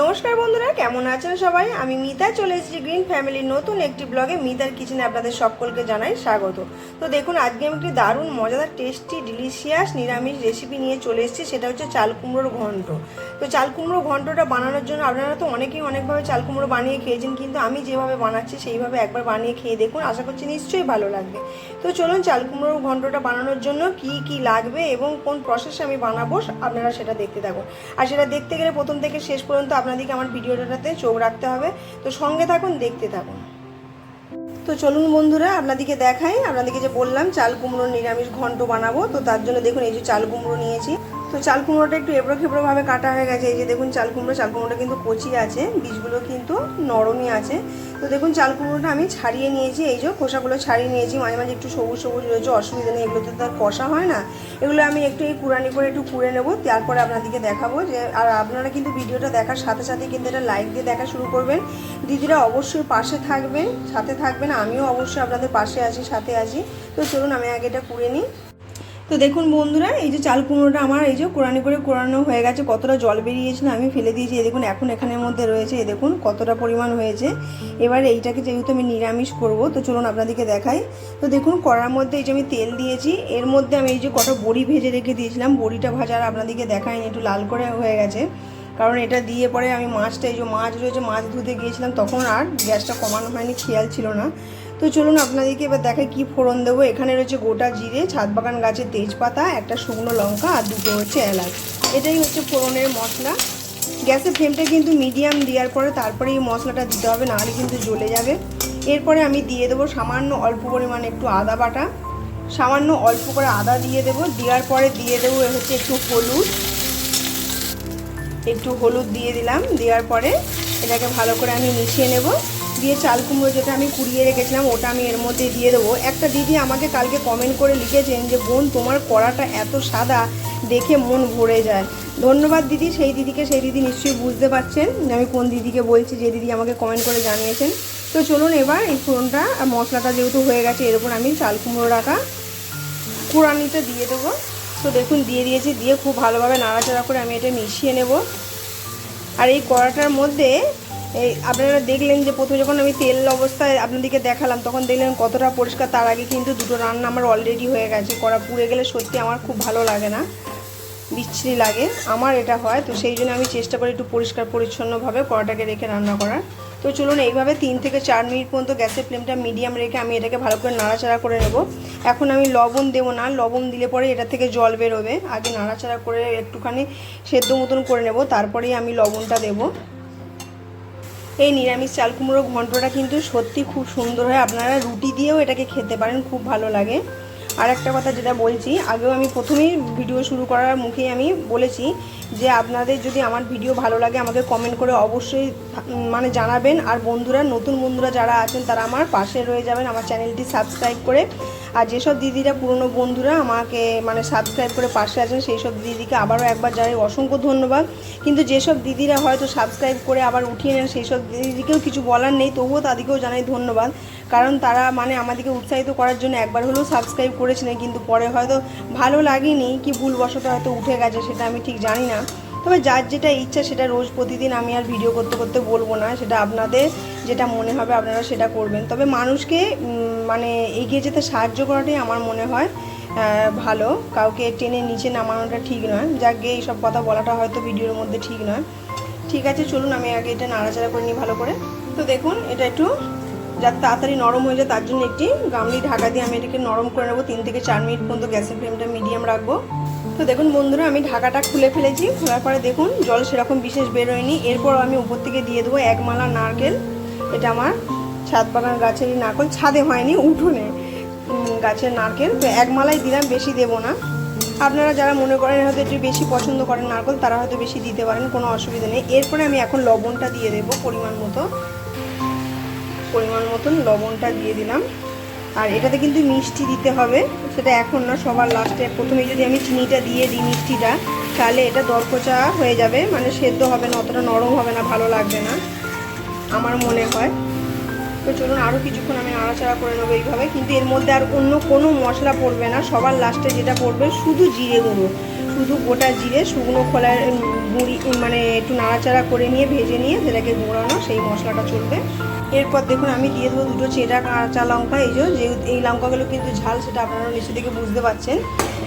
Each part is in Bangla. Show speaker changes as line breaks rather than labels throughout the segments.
নমস্কার বন্ধুরা, কেমন আছেন সবাই? আমি মিতা, চলে এসেছি গ্রিন ফ্যামিলির নতুন একটি ব্লগে। মিতার কিচেনে আপনাদের সকলকে জানাই স্বাগত। তো দেখুন, আজকে আমি একটি দারুণ, মজাদার টেস্টি ডিলিশিয়াস নিরামিষ রেসিপি নিয়ে চলে এসেছি। সেটা হচ্ছে চাল কুমড়োর ঘন্ট। তো চাল কুমড়ো ঘন্টটা বানানোর জন্য আপনারা তো অনেকেই অনেকভাবে চাল কুমড়ো বানিয়ে খেয়েছেন, কিন্তু আমি যেভাবে বানাচ্ছি, সেইভাবে একবার বানিয়ে খেয়ে দেখুন। আশা করছি নিশ্চয়ই ভালো লাগবে। তো চলুন, চাল কুমড়োর ঘন্টটা বানানোর জন্য কি কি লাগবে এবং কোন প্রসেসে আমি বানাবো, আপনারা সেটা দেখতে থাকুন। আর সেটা দেখতে গেলে প্রথম থেকে শেষ পর্যন্ত আপনাদেরকে আমার ভিডিওটাতে চোখ রাখতে হবে। তো সঙ্গে থাকুন, দেখতে থাকুন। তো চলুন বন্ধুরা, আপনাদেরকে দেখাই। আপনাদেরকে যে বললাম, চাল কুমড়োর নিরামিষ ঘন্ট বানাবো। তো তার জন্য দেখুন, এই যে চাল কুমড়ো নিয়েছি। তো চাল কুমড়োটা একটু এবড়ো খেবড়োভাবে কাটা হয়ে গেছে। এই যে দেখুন চাল কুমড়ো চাল কুমড়োটা কিন্তু কচি আছে, বীজগুলো কিন্তু নরমই আছে। তো দেখুন চাল কুমড়োটা আমি ছাড়িয়ে নিয়েছি, এই যে খোসাগুলো ছাড়িয়ে নিয়েছি। মাঝে মাঝে একটু সবুজ সবুজ রয়েছে, অসুবিধা নেই, এগুলোতে তো আর কষা হয় না। এগুলো আমি একটু এই কুড়ানি করে একটু কুড়ে নেব, তারপরে আপনাদেরকে দেখাবো যে, আর আপনারা কিন্তু ভিডিওটা দেখার সাথে সাথে কিন্তু এটা লাইক দিয়ে দেখা শুরু করবেন। দিদিরা অবশ্যই পাশে থাকবেন, সাথে থাকবেন, আমিও অবশ্যই আপনাদের পাশে আছি, সাথে আছি। তো চলুন আমি আগে এটা কুড়ে নিই। তো দেখুন বন্ধুরা, এই যে চাল কুমড়োটা আমার, এই যে কোরআনি করে কোরানো হয়ে গেছে, কতটা জল বেরিয়েছিল, আমি ফেলে দিয়েছি। এই দেখুন, এখন এখানের মধ্যে রয়েছে, এই দেখুন, কতটা পরিমাণ হয়েছে। এবার এইটাকে যেহেতু আমি নিরামিষ করব, তো চলুন আপনাদেরকে দেখাই। তো দেখুন, কড়ার মধ্যে এই যে আমি তেল দিয়েছি, এর মধ্যে আমি এই যে কটা বড়ি ভেজে রেখে দিয়েছিলাম, বড়িটা ভাজা আর আপনাদেরকে দেখাইনি, একটু লাল করে হয়ে গেছে। কারণ এটা দিয়ে পরে আমি মাছটা, এই যে মাছ রয়েছে, মাছ ধুতে গিয়েছিলাম, তখন আর গ্যাসটা কমানো হয়নি, খেয়াল ছিল না। তো চলুন আপনাদেরকে এবার দেখাই কি ফোড়ন দেবো। এখানে রয়েছে গোটা জিরে, ছাদ বাগান গাছের তেজপাতা, একটা শুকনো লঙ্কা আর দুটো হচ্ছে এলাচ। এটাই হচ্ছে ফোড়নের মশলা। গ্যাসের ফ্লেমটা কিন্তু মিডিয়াম দেওয়ার পরে তারপরে এই মশলাটা দিতে হবে, নাহলে কিন্তু জ্বলে যাবে। এরপরে আমি দিয়ে দেবো সামান্য অল্প পরিমাণে একটু আদা বাটা। সামান্য অল্প করে আদা দিয়ে দেবো। দেওয়ার পরে দিয়ে দেবো হচ্ছে একটু হলুদ। একটু হলুদ দিয়ে দিলাম। দেওয়ার পরে এটাকে ভালো করে আমি মিশিয়ে নেব। দিয়ে চাল কুমড়ো যেটা আমি কুড়িয়ে রেখেছিলাম, ওটা আমি এর মধ্যে দিয়ে দেবো। একটা দিদি আমাকে কালকে কমেন্ট করে লিখেছেন যে, বোন, তোমার কড়াটা এত সাদা দেখে মন ভরে যায়। ধন্যবাদ দিদি, সেই দিদিকে সেই দিদি নিশ্চয়ই বুঝতে পারছেন। আমি কোন দিদিকে বলছি, যে দিদি আমাকে কমেন্ট করে জানিয়েছেন। তো চলুন এবার এই ফোড়নটা মশলাটা যেহেতু হয়ে গেছে, এর উপর আমি চাল কুমড়ো রাখা কুড়ানিটা দিয়ে দেবো। তো দেখুন, দিয়ে দিয়েছি, দিয়ে খুব ভালোভাবে নাড়াচাড়া করে আমি এটা মিশিয়ে নেব। আর এই কড়াটার মধ্যে এই, আপনারা দেখলেন যে প্রথমে যখন আমি তেল অবস্থায় আপনাদেরকে দেখালাম, তখন দেখলেন কতটা পরিষ্কার। তার আগে কিন্তু দুটো রান্না আমার অলরেডি হয়ে গেছে। কড়া পুড়ে গেলে সত্যি আমার খুব ভালো লাগে না। বিচ্ছিরি লাগে। আমার এটা হয়, তো সেই জন্য আমি চেষ্টা করি একটু পরিষ্কার, পরিচ্ছন্নভাবে কড়াটাকে রেখে রান্না করার। তো চলুন এইভাবে তিন থেকে চার মিনিট পর্যন্ত গ্যাসের ফ্লেমটা মিডিয়াম রেখে আমি এটাকে ভালো করে নাড়াচাড়া করে নেব। এখন আমি লবণ দেবো না। লবণ দিলে পরে এটা থেকে জল বেরোবে। আগে নাড়াচাড়া করে একটুখানি সেদ্ধ মতন করে নেব। তারপরেই আমি লবণটা দেবো। এই নিরামিষ চাল কুমড়ো ঘন্টটা কিন্তু সত্যি খুব সুন্দর হয়। আপনারা রুটি দিয়েও এটাকে খেতে পারেন, খুব ভালো লাগে। আর একটা কথা যেটা বলছি, আগেও আমি প্রথমেই ভিডিও শুরু করার মুখেই আমি বলেছি যে আপনাদের যদি আমার ভিডিও ভালো লাগে, আমাকে কমেন্ট করে অবশ্যই মানে জানাবেন। আর বন্ধুরা, নতুন বন্ধুরা যারা আছেন, তারা আমার পাশে রয়ে যাবেন, আমার চ্যানেলটি সাবস্ক্রাইব করে। আর যেসব দিদিরা পুরনো বন্ধুরা আমাকে মানে সাবস্ক্রাইব করে পাশে আছেন সেই সব দিদিকে আবারও একবার জানাই অসংখ্য ধন্যবাদ। কিন্তু যেসব দিদিরা হয়তো সাবস্ক্রাইব করে আবার উঠিয়ে নেন সেই সব দিদিকেও কিছু বলার নেই, তবুও তাদেরকেও জানাই ধন্যবাদ। কারণ তারা মানে আমাদেরকে উৎসাহিত করার জন্য একবার হলেও সাবস্ক্রাইব করেছিলেন, কিন্তু পরে হয়তো ভালো লাগেনি, কি ভুলবশত হয়তো উঠে গেছে, সেটা আমি ঠিক জানি না। তবে যার যেটা ইচ্ছা সেটা রোজ প্রতিদিন আমি আর ভিডিও করতে করতে বলব না, সেটা আপনাদের যেটা মনে হবে আপনারা সেটা করবেন। তবে মানুষকে মানে এগিয়ে যেতে সাহায্য করাটাই আমার মনে হয় ভালো। কাউকে টেনে নিচে নামানোটা ঠিক নয়। যাক গিয়ে এইসব কথা বলাটা হয়তো ভিডিওর মধ্যে ঠিক নয়। ঠিক আছে, চলুন আমি আগে এটা নাড়াচাড়া করে নিই ভালো করে। তো দেখুন, এটা একটু যাতে তাড়াতাড়ি নরম হয়ে যায়, তার জন্য একটি গামলি ঢাকা দিয়ে আমি এটাকে নরম করে নেব। তিন থেকে চার মিনিট পর্যন্ত গ্যাসের ফ্লেমটা মিডিয়াম রাখব। তো দেখুন বন্ধুরা, আমি ঢাকাটা খুলে ফেলেছি, খোলার পরে দেখুন জল সেরকম বিশেষ বেরোয়নি এরপর আমি উপর থেকে দিয়ে দেবো এক মালা নারকেল। এটা আমার ছাদ বাগান গাছেরই নারকেল, ছাদে হয়নি, উঠোনে গাছের নারকেল। তো এক মালাই দিলাম, বেশি দেবো না। আপনারা যারা মনে করেন হয়তো একটু বেশি পছন্দ করেন নারকেল, তারা হয়তো বেশি দিতে পারেন, কোনো অসুবিধা নেই। এরপরে আমি এখন লবণটা দিয়ে দেবো, পরিমাণ মতো। পরিমাণ মতন লবণটা দিয়ে দিলাম। আর এটাতে কিন্তু মিষ্টি দিতে হবে। সেটা এখন না, সবার লাস্টে প্রথমে যদি আমি চিনিটা দিয়ে দিই মিষ্টিটা, তাহলে এটা দরকচা হয়ে যাবে। মানে সেদ্ধ হবে না, অতটা নরম হবে না, ভালো লাগবে না, আমার মনে হয়। তো চলুন আরও কিছুক্ষণ আমি নাড়াচাড়া করে নেব এইভাবে। কিন্তু এর মধ্যে আর অন্য কোনো মশলা পড়বে না। সবার লাস্টে যেটা পড়বে শুধু জিরে গুঁড়ো। শুধু গোটা জিরে শুকনো খোলার গুঁড়ি মানে একটু নাড়াচাড়া করে নিয়ে, ভেজে নিয়ে সেটাকে গুঁড়ানো সেই মশলাটা চলবে। এরপর দেখুন, আমি দিয়ে দেবো দুটো চেরা কাঁচা লঙ্কা, এই যে এই লঙ্কাগুলো কিন্তু ঝাল, সেটা আপনারা নিচে থেকে বুঝতে পারছেন।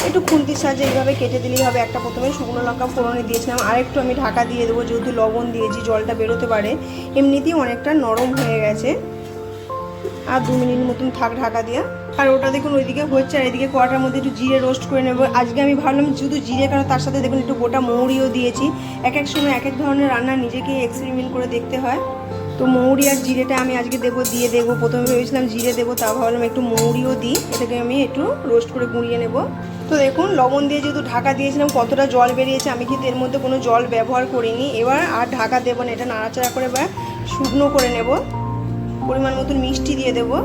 একটু খুন্তির সাহায্যে এইভাবে কেটে দিলেই হবে। একটা প্রথমে শুকনো লঙ্কা ফোড়নে দিয়েছিলাম। আরেকটু আমি ঢাকা দিয়ে দেবো, যেহেতু লবণ দিয়েছি, জলটা বেরোতে পারে। এমনিতেই অনেকটা নরম হয়ে গেছে। আর দু মিনিট মতন থাক ঢাকা দিয়া। আর ওটা দেখুন ওইদিকে হচ্ছে, আর এদিকে কড়াটার মধ্যে একটু জিরে রোস্ট করে নেব। আজকে আমি ভাবলাম শুধু জিরে, কারণ তার সাথে দেখুন একটু গোটা মৌরিও দিয়েছি। এক এক সময় এক এক ধরনের রান্না নিজেকে এক্সপেরিমেন্ট করে দেখতে হয়। তো মৌরি আর জিরেটা আমি আজকে দেবো, দিয়ে দেবো। প্রথমে ভেবেছিলাম জিরে দেবো তা ভাবলাম একটু মৌরিও দিই। এটাকে আমি একটু রোস্ট করে গুঁড়িয়ে নেব। তো দেখুন, লবণ দিয়ে যেহেতু ঢাকা দিয়েছিলাম, কতটা জল বেরিয়েছে, আমি কিন্তু এর মধ্যে কোনো জল ব্যবহার করিনি। এবার আর ঢাকা দেবো না, এটা নাড়াচাড়া করে এবার শুকনো করে নেব। পরিমাণ মতন মিষ্টি দিয়ে দেবো।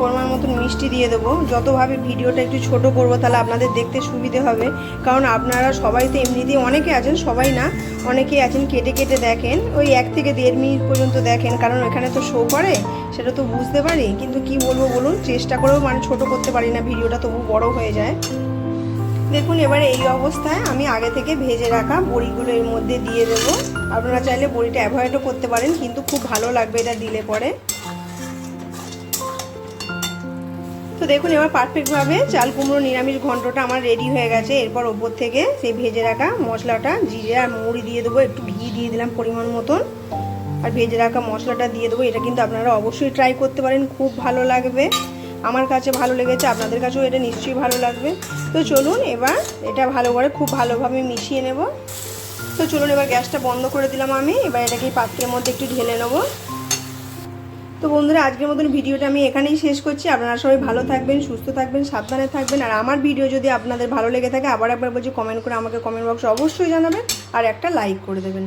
পরিমাণ মতন মিষ্টি দিয়ে দেবো। যতভাবে ভিডিওটা একটু ছোট করব, তাহলে আপনাদের দেখতে সুবিধে হবে। কারণ আপনারা সবাই তো এমনিতেই অনেকে আছেন, সবাই না, অনেকেই আছেন কেটে কেটে দেখেন। ওই এক থেকে দেড় মিনিট পর্যন্ত দেখেন, কারণ এখানে তো শো করে, সেটা তো বুঝতে পারি। কিন্তু কি বলব বলুন, চেষ্টা করেও মানে ছোট করতে পারি না, ভিডিওটা তবু বড় হয়ে যায়। দেখুন এবারে এই অবস্থায় আমি আগে থেকে ভেজে রাখা বড়িগুলো এর মধ্যে দিয়ে দেবো। আপনারা চাইলে বড়িটা অ্যাভয়েডও করতে পারেন, কিন্তু খুব ভালো লাগবে এটা দিলে পরে। তো দেখুন, এবার পারফেক্টভাবে চাল কুমড়ো নিরামিষ ঘন্টটা আমার রেডি হয়ে গেছে। এরপর ওপর থেকে সেই ভেজে রাখা মশলাটা, জিরে আর মুড়ি দিয়ে দেবো, একটু ঘি দিয়ে দিলাম পরিমাণ মতন। আর ভেজে রাখা মশলাটা দিয়ে দেবো, এটা কিন্তু আপনারা অবশ্যই ট্রাই করতে পারেন, খুব ভালো লাগবে। আমার কাছে ভালো লেগেছে, আপনাদের কাছেও এটা নিশ্চয়ই ভালো লাগবে। তো চলুন এবার এটা ভালো করে, খুব ভালোভাবে মিশিয়ে নেব। তো চলুন, এবার গ্যাসটা বন্ধ করে দিলাম আমি, এবার এটাকে পাত্রের মধ্যে একটু ঢেলে নেব। তো বন্ধুরা, আজকের মতন ভিডিওটা আমি এখানেই শেষ করছি। আপনারা সবাই ভালো থাকবেন, সুস্থ থাকবেন, সাবধানে থাকবেন। আর আমার ভিডিও যদি আপনাদের ভালো লেগে থাকে, আবার একবার বলছি কমেন্ট করে আমাকে কমেন্ট বক্সে অবশ্যই জানাবেন আর একটা লাইক করে দেবেন।